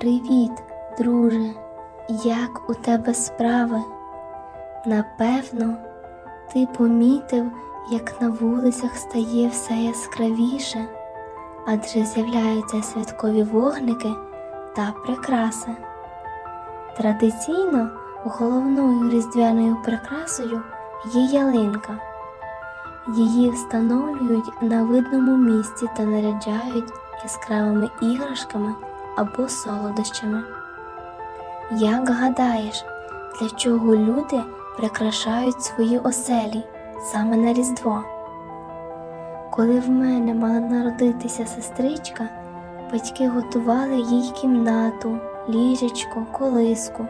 Привіт, друже, як у тебе справи? Напевно, ти помітив, як на вулицях стає все яскравіше, адже з'являються святкові вогники та прикраси. Традиційно головною різдвяною прикрасою є ялинка. Її встановлюють на видному місці та наряджають яскравими іграшками або солодощами. Як гадаєш, для чого люди прикрашають свої оселі саме на Різдво? Коли в мене мала народитися сестричка, батьки готували їй кімнату, ліжечко, колиску.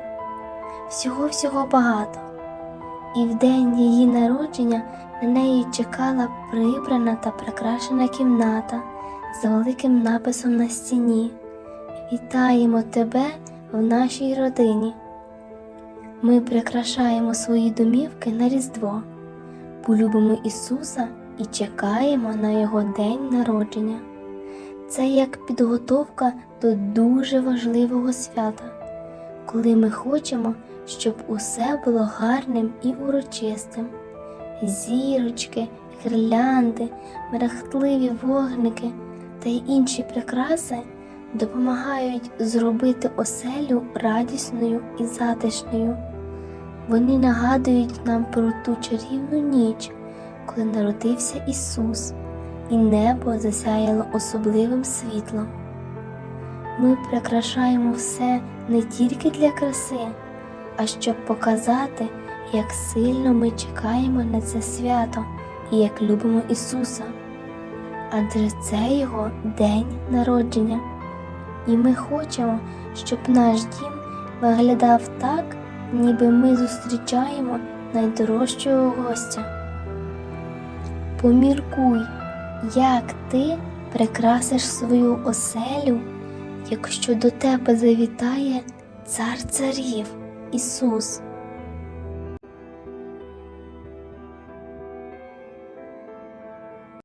Всього-всього багато. І в день її народження на неї чекала прибрана та прикрашена кімната з великим написом на стіні. Вітаємо тебе в нашій родині. Ми прикрашаємо свої домівки на Різдво, полюбимо Ісуса і чекаємо на Його день народження. Це як підготовка до дуже важливого свята, коли ми хочемо, щоб усе було гарним і урочистим. Зірочки, гірлянди, мерехтливі вогники та й інші прикраси допомагають зробити оселю радісною і затишною. Вони нагадують нам про ту чарівну ніч, коли народився Ісус, і небо засяяло особливим світлом. Ми прикрашаємо все не тільки для краси, а щоб показати, як сильно ми чекаємо на це свято і як любимо Ісуса. Адже це Його день народження. І ми хочемо, щоб наш дім виглядав так, ніби ми зустрічаємо найдорожчого гостя. Поміркуй, як ти прикрасиш свою оселю, якщо до тебе завітає цар царів Ісус.